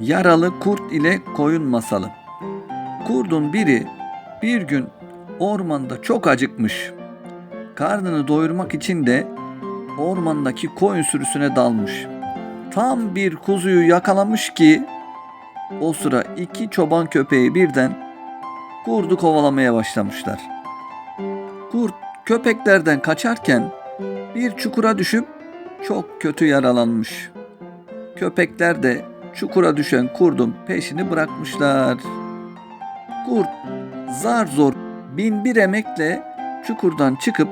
Yaralı Kurt ile Koyun Masalı Kurdun biri bir gün ormanda çok acıkmış. Karnını doyurmak için de ormandaki koyun sürüsüne dalmış. Tam bir kuzuyu yakalamış ki o sıra iki çoban köpeği birden kurdu kovalamaya başlamışlar. Kurt köpeklerden kaçarken bir çukura düşüp çok kötü yaralanmış. Köpekler de çukura düşen kurdun peşini bırakmışlar. Kurt zar zor bin bir emekle çukurdan çıkıp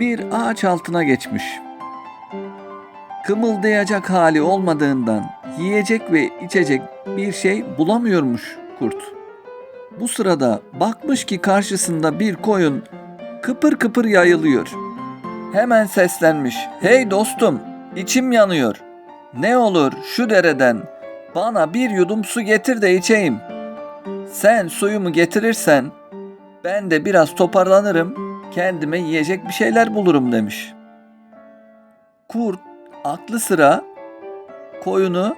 bir ağaç altına geçmiş. Kımıldayacak hali olmadığından yiyecek ve içecek bir şey bulamıyormuş kurt. Bu sırada bakmış ki karşısında bir koyun kıpır kıpır yayılıyor. Hemen seslenmiş. Hey dostum, içim yanıyor. Ne olur şu dereden bana bir yudum su getir de içeyim. Sen suyumu getirirsen ben de biraz toparlanırım, kendime yiyecek bir şeyler bulurum demiş. Kurt aklı sıra koyunu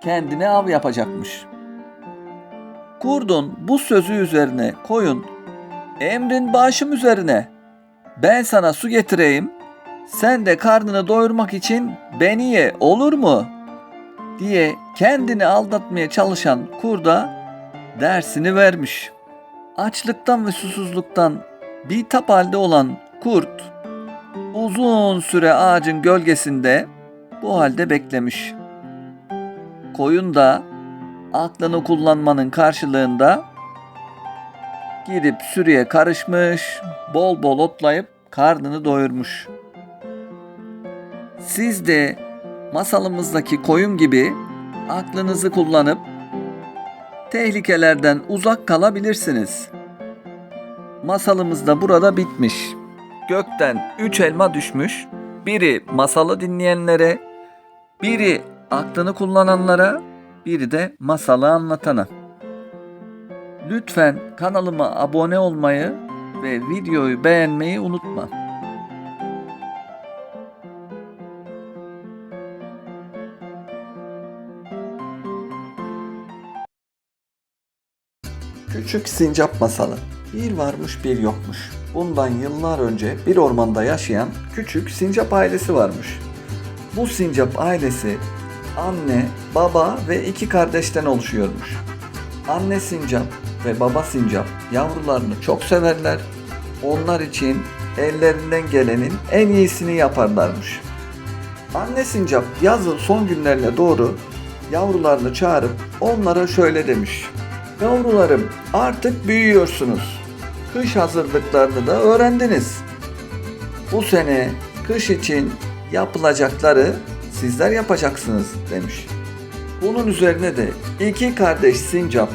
kendine av yapacakmış. Kurdun bu sözü üzerine koyun emrin başım üzerine ben sana su getireyim sen de karnını doyurmak için beni ye olur mu? Diye kendini aldatmaya çalışan kurda dersini vermiş. Açlıktan ve susuzluktan bitap halde olan kurt uzun süre ağacın gölgesinde bu halde beklemiş. Koyun da aklını kullanmanın karşılığında gidip sürüye karışmış, bol bol otlayıp karnını doyurmuş. Siz de masalımızdaki koyun gibi aklınızı kullanıp tehlikelerden uzak kalabilirsiniz. Masalımız da burada bitmiş. Gökten üç elma düşmüş. Biri masalı dinleyenlere, biri aklını kullananlara, biri de masalı anlatana. Lütfen kanalıma abone olmayı ve videoyu beğenmeyi unutma. Küçük Sincap Masalı Bir varmış bir yokmuş. Bundan yıllar önce bir ormanda yaşayan küçük sincap ailesi varmış. Bu sincap ailesi anne, baba ve iki kardeşten oluşuyormuş. Anne sincap ve baba sincap yavrularını çok severler. Onlar için ellerinden gelenin en iyisini yaparlarmış. Anne sincap yazın son günlerine doğru yavrularını çağırıp onlara şöyle demiş. Yavrularım artık büyüyorsunuz. Kış hazırlıklarını da öğrendiniz. Bu sene kış için yapılacakları sizler yapacaksınız demiş. Bunun üzerine de iki kardeş sincap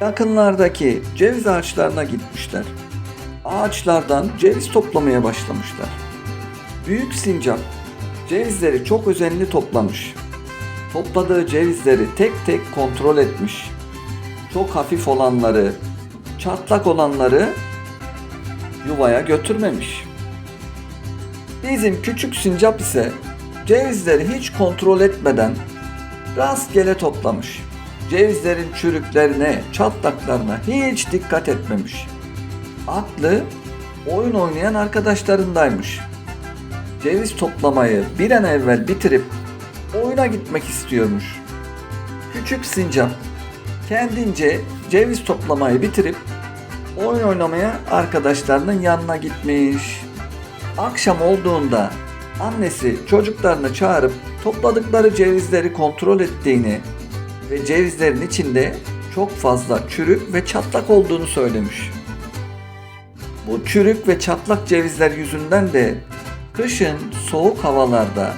yakınlardaki ceviz ağaçlarına gitmişler. Ağaçlardan ceviz toplamaya başlamışlar. Büyük sincap cevizleri çok özenli toplamış. Topladığı cevizleri tek tek kontrol etmiş. Çok hafif olanları, çatlak olanları yuvaya götürmemiş. Bizim küçük sincap ise cevizleri hiç kontrol etmeden rastgele toplamış. Cevizlerin çürüklerine, çatlaklarına hiç dikkat etmemiş. Aklı oyun oynayan arkadaşlarındaymış. Ceviz toplamayı bir an evvel bitirip oyuna gitmek istiyormuş. Küçük sincap kendince ceviz toplamayı bitirip oyun oynamaya arkadaşlarının yanına gitmiş. Akşam olduğunda annesi çocuklarını çağırıp topladıkları cevizleri kontrol ettiğini ve cevizlerin içinde çok fazla çürük ve çatlak olduğunu söylemiş. Bu çürük ve çatlak cevizler yüzünden de kışın soğuk havalarda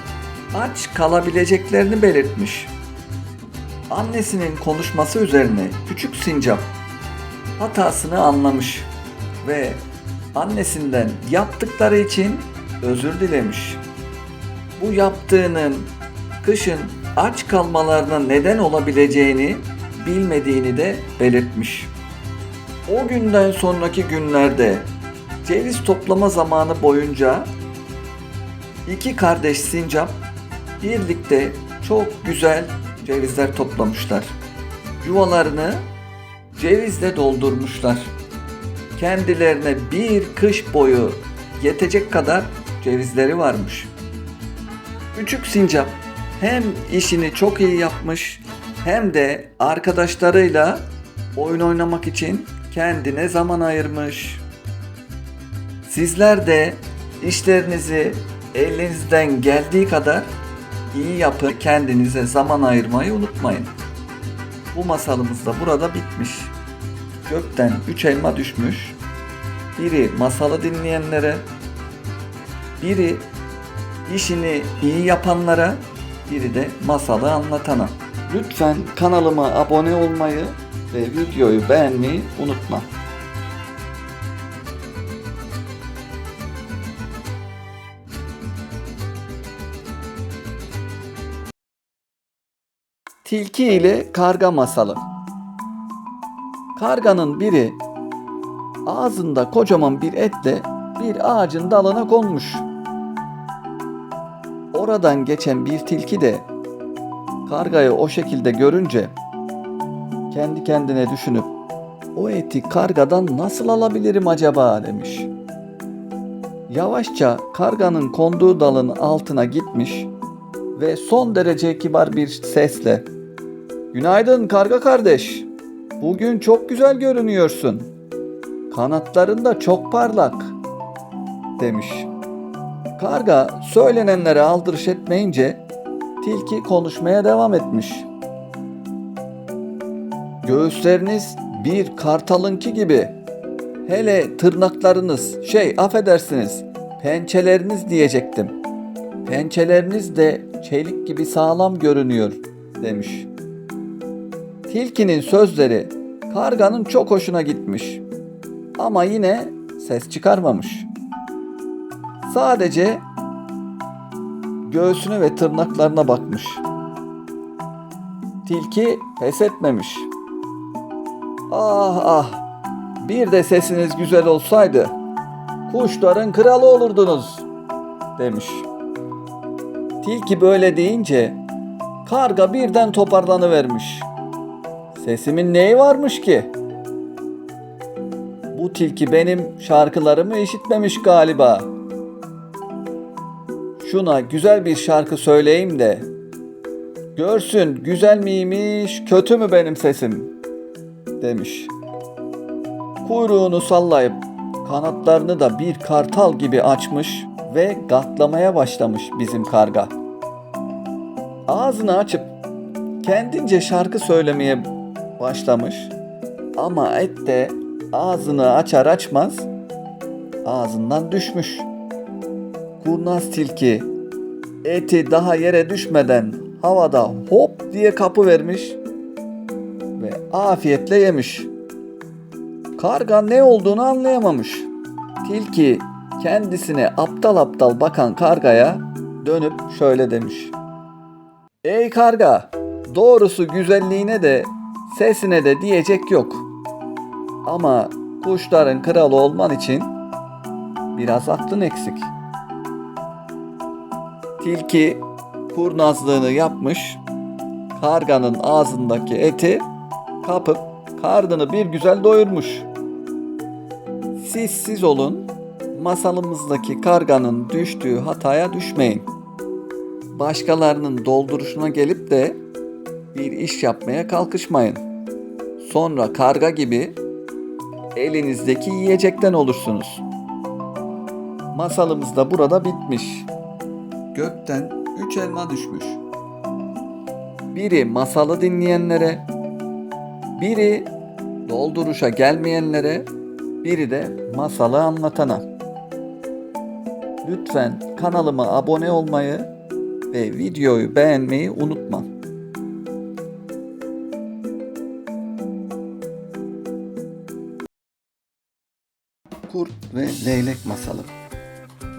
aç kalabileceklerini belirtmiş. Annesinin konuşması üzerine küçük sincap hatasını anlamış ve annesinden yaptıkları için özür dilemiş. Bu yaptığının kışın aç kalmalarına neden olabileceğini bilmediğini de belirtmiş. O günden sonraki günlerde ceviz toplama zamanı boyunca iki kardeş sincap birlikte çok güzel cevizler toplamışlar. Yuvalarını cevizle doldurmuşlar. Kendilerine bir kış boyu yetecek kadar cevizleri varmış. Küçük sincap hem işini çok iyi yapmış hem de arkadaşlarıyla oyun oynamak için kendine zaman ayırmış. Sizler de işlerinizi elinizden geldiği kadar iyi yapın. Kendinize zaman ayırmayı unutmayın. Bu masalımız da burada bitmiş. Gökten üç elma düşmüş. Biri masalı dinleyenlere, biri işini iyi yapanlara, biri de masalı anlatana. Lütfen kanalıma abone olmayı ve videoyu beğenmeyi unutma. Tilki ile karga masalı. Karganın biri ağzında kocaman bir etle bir ağacın dalına konmuş. Oradan geçen bir tilki de kargayı o şekilde görünce kendi kendine düşünüp o eti kargadan nasıl alabilirim acaba demiş. Yavaşça karganın konduğu dalın altına gitmiş ve son derece kibar bir sesle Günaydın karga kardeş. Bugün çok güzel görünüyorsun. Kanatların da çok parlak." demiş. Karga söylenenlere aldırış etmeyince tilki konuşmaya devam etmiş. Göğüsleriniz bir kartalınki gibi. Hele tırnaklarınız, şey affedersiniz, pençeleriniz diyecektim. Pençeleriniz de çelik gibi sağlam görünüyor demiş. Tilkinin sözleri karganın çok hoşuna gitmiş. Ama yine ses çıkarmamış. Sadece göğsüne ve tırnaklarına bakmış. Tilki pes etmemiş. Ah ah bir de sesiniz güzel olsaydı kuşların kralı olurdunuz demiş. Tilki böyle deyince karga birden toparlanıvermiş. Sesimin neyi varmış ki? Bu tilki benim şarkılarımı işitmemiş galiba. Şuna güzel bir şarkı söyleyeyim de görsün güzel miymiş, kötü mü benim sesim demiş. Kuyruğunu sallayıp kanatlarını da bir kartal gibi açmış ve gatlamaya başlamış bizim karga. Ağzını açıp kendince şarkı söylemeye başlamış ama et de ağzını açar açmaz ağzından düşmüş. Kurnaz tilki eti daha yere düşmeden havada hop diye kapı vermiş ve afiyetle yemiş. Karga ne olduğunu anlayamamış. Tilki kendisine aptal aptal bakan kargaya dönüp şöyle demiş. Ey karga, doğrusu güzelliğine de sesine de diyecek yok. Ama kuşların kralı olman için biraz aklın eksik. Tilki kurnazlığını yapmış, karganın ağzındaki eti kapıp karnını bir güzel doyurmuş. Siz siz olun, masalımızdaki karganın düştüğü hataya düşmeyin. Başkalarının dolduruşuna gelip de bir iş yapmaya kalkışmayın. Sonra karga gibi elinizdeki yiyecekten olursunuz. Masalımız da burada bitmiş. Gökten üç elma düşmüş. Biri masalı dinleyenlere, biri dolduruşa gelmeyenlere, biri de masalı anlatana. Lütfen kanalıma abone olmayı ve videoyu beğenmeyi unutma. Ve Leylek Masalı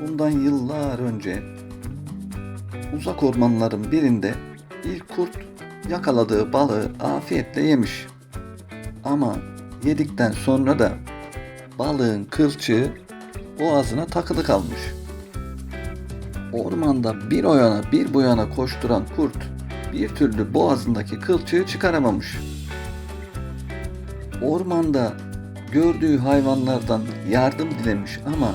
Bundan yıllar önce uzak ormanların birinde bir kurt yakaladığı balığı afiyetle yemiş. Ama yedikten sonra da balığın kılçığı boğazına takılı kalmış. Ormanda bir o yana bir bu yana koşturan kurt bir türlü boğazındaki kılçığı çıkaramamış. Ormanda gördüğü hayvanlardan yardım dilemiş ama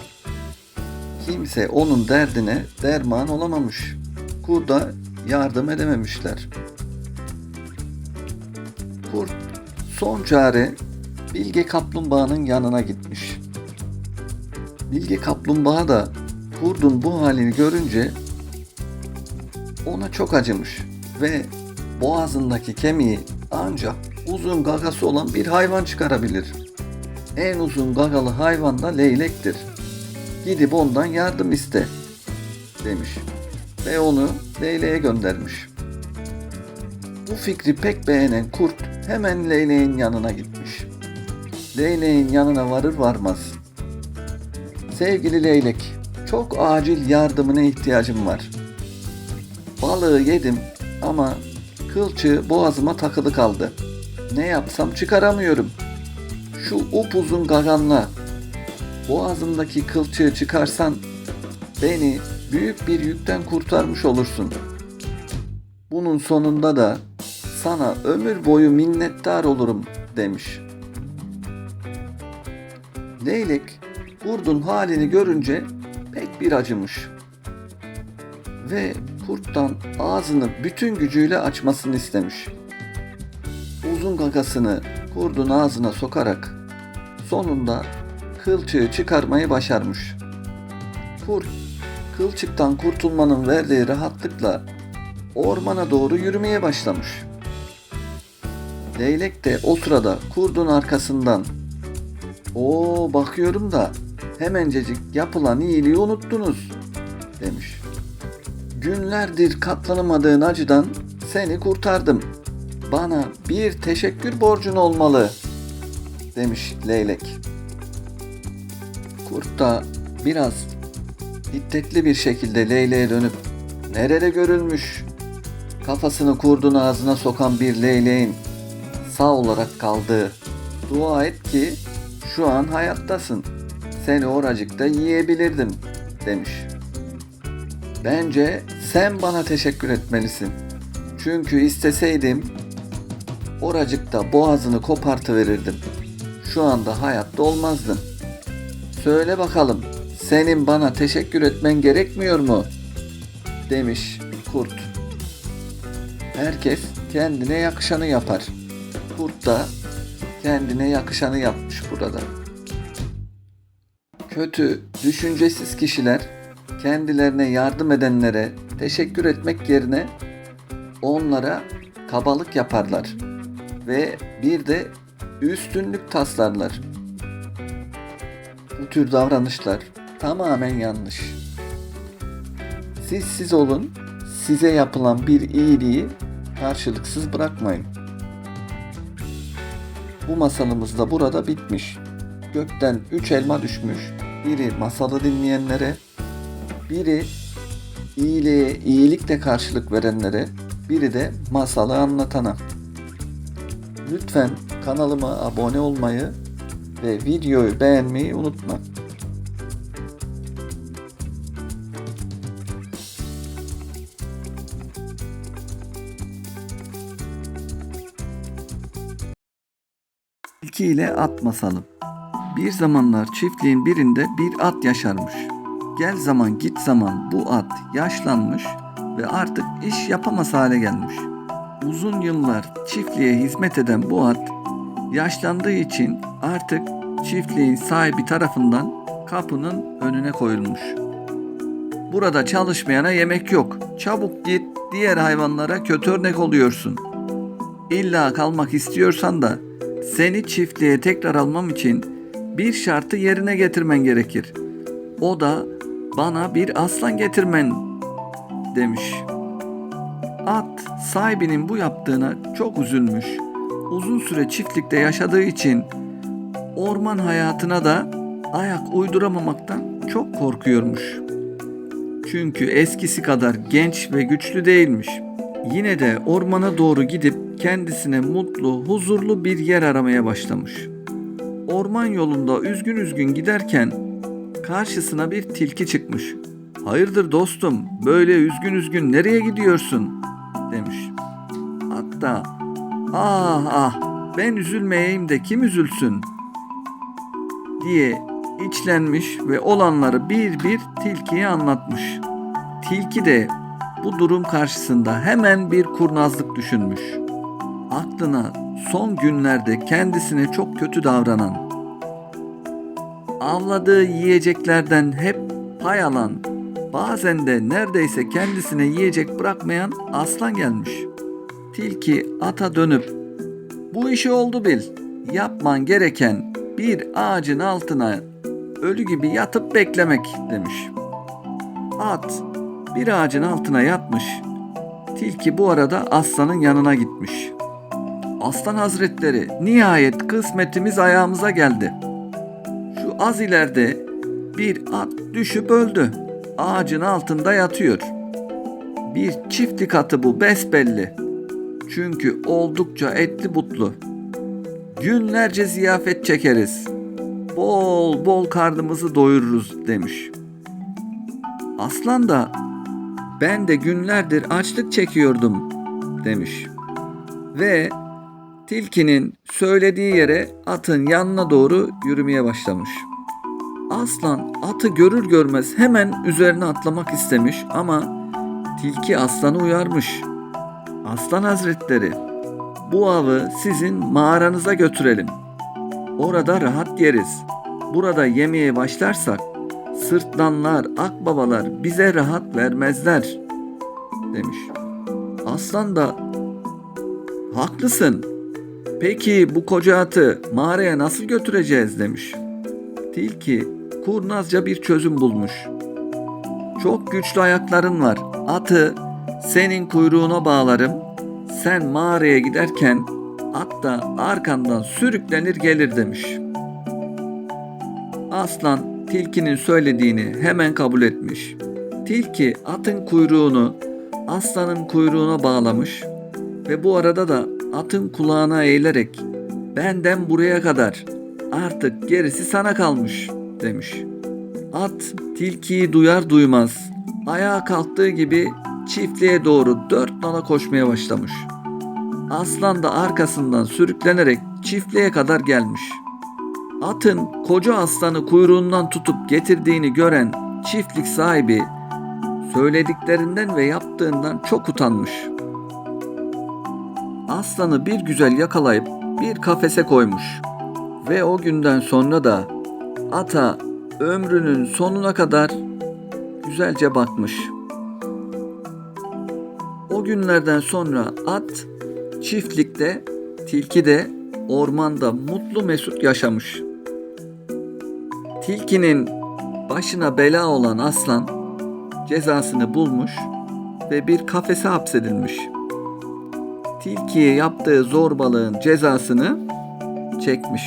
kimse onun derdine derman olamamış. Kurda yardım edememişler. Kurt son çare Bilge Kaplumbağa'nın yanına gitmiş. Bilge Kaplumbağa da kurdun bu halini görünce ona çok acımış ve boğazındaki kemiği ancak uzun gagası olan bir hayvan çıkarabilir. En uzun gagalı hayvan da leylektir. Gidip ondan yardım iste demiş ve onu leyleğe göndermiş. Bu fikri pek beğenen kurt hemen leyleğin yanına gitmiş. Leyleğin yanına varır varmaz. Sevgili leylek, çok acil yardımına ihtiyacım var. Balığı yedim ama kılçığı boğazıma takılı kaldı. Ne yapsam çıkaramıyorum. Şu upuzun gaganla boğazımdaki kılçığı çıkarsan beni büyük bir yükten kurtarmış olursun. Bunun sonunda da sana ömür boyu minnettar olurum demiş. Leylek kurdun halini görünce pek bir acımış. Ve kurttan ağzını bütün gücüyle açmasını istemiş. Uzun gagasını kurdun ağzına sokarak sonunda kılçığı çıkarmayı başarmış. Kurt kılçıktan kurtulmanın verdiği rahatlıkla ormana doğru yürümeye başlamış. Leylek de o sırada kurdun arkasından "Oo bakıyorum da hemencecik yapılan iyiliği unuttunuz." demiş. Günlerdir katlanamadığın acıdan seni kurtardım. Bana bir teşekkür borcun olmalı." Demiş leylek. Kurt da biraz hiddetli bir şekilde leyleğe dönüp nerede görülmüş kafasını kurdun ağzına sokan bir leyleğin sağ olarak kaldığı dua et ki şu an hayattasın seni oracıkta yiyebilirdim demiş. Bence sen bana teşekkür etmelisin. Çünkü isteseydim oracıkta boğazını kopartıverirdim. Şu anda hayatta olmazdın. Söyle bakalım senin bana teşekkür etmen gerekmiyor mu? Demiş kurt. Herkes kendine yakışanı yapar. Kurt da kendine yakışanı yapmış burada. Kötü, düşüncesiz kişiler kendilerine yardım edenlere teşekkür etmek yerine onlara kabalık yaparlar ve bir de üstünlük taslarlar. Bu tür davranışlar tamamen yanlış. Siz siz olun, size yapılan bir iyiliği karşılıksız bırakmayın. Bu masalımız da burada bitmiş. Gökten üç elma düşmüş. Biri masalı dinleyenlere, biri iyiliğe iyilikle karşılık verenlere, biri de masalı anlatana. Lütfen kanalıma abone olmayı ve videoyu beğenmeyi unutma. Tilki ile at masalı. Bir zamanlar çiftliğin birinde bir at yaşarmış. Gel zaman git zaman bu at yaşlanmış ve artık iş yapamaz hale gelmiş. Uzun yıllar çiftliğe hizmet eden bu at yaşlandığı için artık çiftliğin sahibi tarafından kapının önüne koyulmuş. Burada çalışmayana yemek yok. Çabuk git diğer hayvanlara kötü örnek oluyorsun. İlla kalmak istiyorsan da seni çiftliğe tekrar almam için bir şartı yerine getirmen gerekir. O da bana bir aslan getirmen demiş. At sahibinin bu yaptığına çok üzülmüş. Uzun süre çiftlikte yaşadığı için orman hayatına da ayak uyduramamaktan çok korkuyormuş. Çünkü eskisi kadar genç ve güçlü değilmiş. Yine de ormana doğru gidip kendisine mutlu, huzurlu bir yer aramaya başlamış. Orman yolunda üzgün üzgün giderken karşısına bir tilki çıkmış. "Hayırdır dostum, böyle üzgün üzgün nereye gidiyorsun?" demiş. da ah ah ben üzülmeyeyim de kim üzülsün diye içlenmiş ve olanları bir bir tilkiye anlatmış. Tilki de bu durum karşısında hemen bir kurnazlık düşünmüş. Aklına son günlerde kendisine çok kötü davranan, avladığı yiyeceklerden hep pay alan, bazen de neredeyse kendisine yiyecek bırakmayan aslan gelmiş. Tilki ata dönüp bu işi oldu bil. Yapman gereken bir ağacın altına ölü gibi yatıp beklemek demiş. At bir ağacın altına yatmış. Tilki bu arada aslanın yanına gitmiş. Aslan hazretleri nihayet kısmetimiz ayağımıza geldi. Şu az ileride bir at düşüp öldü. Ağacın altında yatıyor. Bir çiftlik atı bu besbelli. Çünkü oldukça etli butlu. Günlerce ziyafet çekeriz. Bol bol karnımızı doyururuz demiş. Aslan da ben de günlerdir açlık çekiyordum demiş. Ve tilkinin söylediği yere atın yanına doğru yürümeye başlamış. Aslan atı görür görmez hemen üzerine atlamak istemiş ama tilki aslanı uyarmış. Aslan hazretleri bu avı sizin mağaranıza götürelim. Orada rahat yeriz. Burada yemeye başlarsak sırtlanlar, akbabalar bize rahat vermezler demiş. Aslan da haklısın. Peki bu koca atı mağaraya nasıl götüreceğiz demiş. Tilki kurnazca bir çözüm bulmuş. Çok güçlü ayakların var. Atı senin kuyruğuna bağlarım. Sen mağaraya giderken at da arkandan sürüklenir gelir demiş. Aslan tilkinin söylediğini hemen kabul etmiş. Tilki atın kuyruğunu aslanın kuyruğuna bağlamış ve bu arada da atın kulağına eğilerek benden buraya kadar artık gerisi sana kalmış demiş. At tilkiyi duyar duymaz ayağa kalktığı gibi çiftliğe doğru dört nala koşmaya başlamış. Aslan da arkasından sürüklenerek çiftliğe kadar gelmiş. Atın koca aslanı kuyruğundan tutup getirdiğini gören çiftlik sahibi söylediklerinden ve yaptığından çok utanmış. Aslanı bir güzel yakalayıp bir kafese koymuş ve o günden sonra da ata ömrünün sonuna kadar güzelce bakmış. O günlerden sonra at çiftlikte, tilki de ormanda mutlu mesut yaşamış. Tilkinin başına bela olan aslan cezasını bulmuş ve bir kafese hapsedilmiş. Tilkiye yaptığı zorbalığın cezasını çekmiş.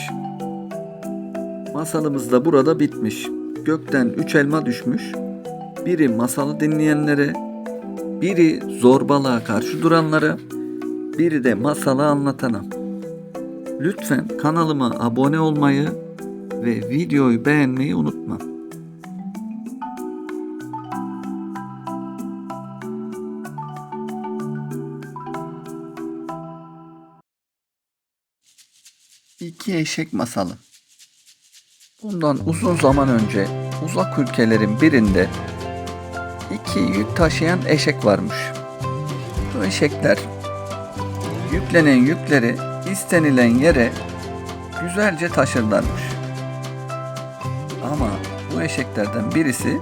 Masalımız da burada bitmiş. Gökten üç elma düşmüş. Biri masalı dinleyenlere, biri zorbalığa karşı duranlara, biri de masalı anlatana. Lütfen kanalıma abone olmayı ve videoyu beğenmeyi unutma. İki Eşek Masalı Bundan uzun zaman önce uzak ülkelerin birinde iki yük taşıyan eşek varmış. Bu eşekler yüklenen yükleri istenilen yere güzelce taşırlarmış. Ama bu eşeklerden birisi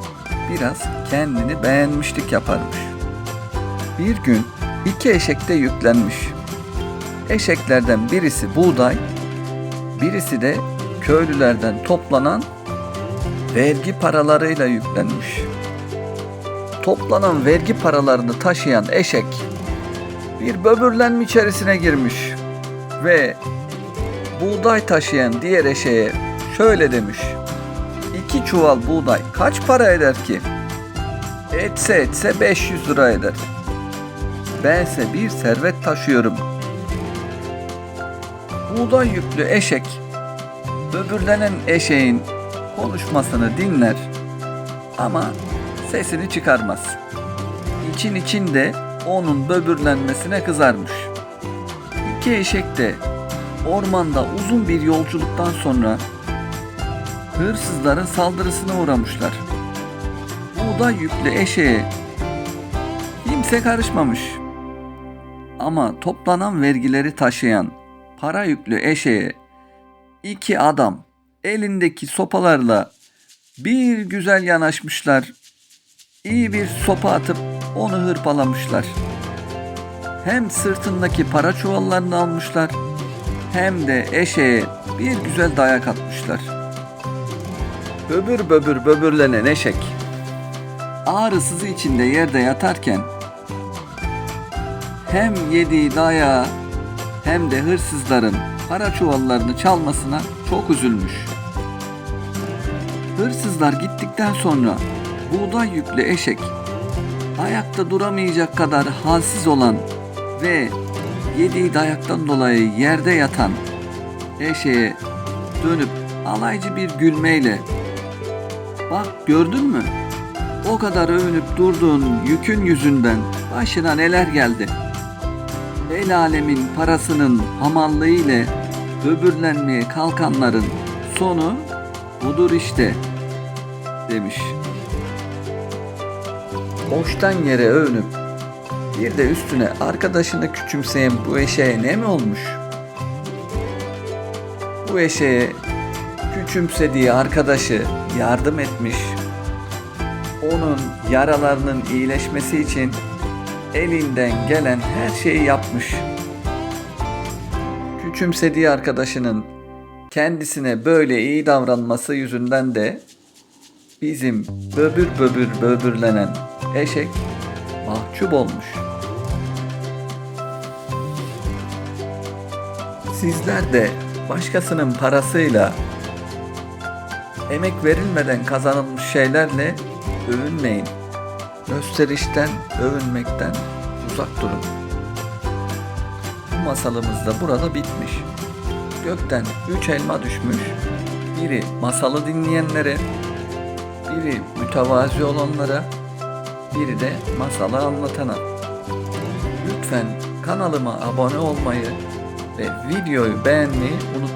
biraz kendini beğenmişlik yaparmış. Bir gün iki eşek de yüklenmiş. Eşeklerden birisi buğday, birisi de köylülerden toplanan vergi paralarıyla yüklenmiş. Toplanan vergi paralarını taşıyan eşek bir böbürlenme içerisine girmiş ve buğday taşıyan diğer eşeğe şöyle demiş. İki çuval buğday kaç para eder ki? Etse etse 500 lira eder. Bense bir servet taşıyorum. Buğday yüklü eşek böbürlenen eşeğin konuşmasını dinler ama sesini çıkarmaz. İçin içinde onun böbürlenmesine kızarmış. İki eşek de ormanda uzun bir yolculuktan sonra hırsızların saldırısına uğramışlar. Buğday yüklü eşeğe kimse karışmamış. Ama toplanan vergileri taşıyan para yüklü eşeğe iki adam elindeki sopalarla bir güzel yanaşmışlar. İyi bir sopa atıp onu hırpalamışlar. Hem sırtındaki para çuvallarını almışlar hem de eşeğe bir güzel dayak atmışlar. Böbür böbür böbürlenen eşek ağrısızı içinde yerde yatarken hem yediği dayağı hem de hırsızların para çuvallarını çalmasına çok üzülmüş. Hırsızlar gittikten sonra buğday yüklü eşek ayakta duramayacak kadar halsiz olan ve yediği dayaktan dolayı yerde yatan eşeğe dönüp alaycı bir gülmeyle bak gördün mü? O kadar övünüp durduğun yükün yüzünden başına neler geldi? El alemin parasının hamallığı ile böbürlenmeye kalkanların sonu budur işte demiş. Boştan yere övünüp bir de üstüne arkadaşını küçümseyen bu eşeğe ne mi olmuş? Bu eşeğe küçümsediği arkadaşı yardım etmiş. Onun yaralarının iyileşmesi için elinden gelen her şeyi yapmış. Küçümsediği arkadaşının kendisine böyle iyi davranması yüzünden de bizim böbür böbür böbürlenen eşek mahcup olmuş. Sizler de başkasının parasıyla emek verilmeden kazanılmış şeylerle övünmeyin. Gösterişten, övünmekten uzak durun. Bu masalımız da burada bitmiş. Gökten üç elma düşmüş. Biri masalı dinleyenlere, biri mütevazi olanlara, biri de masalı anlatana. Lütfen kanalıma abone olmayı ve videoyu beğenmeyi unutmayın.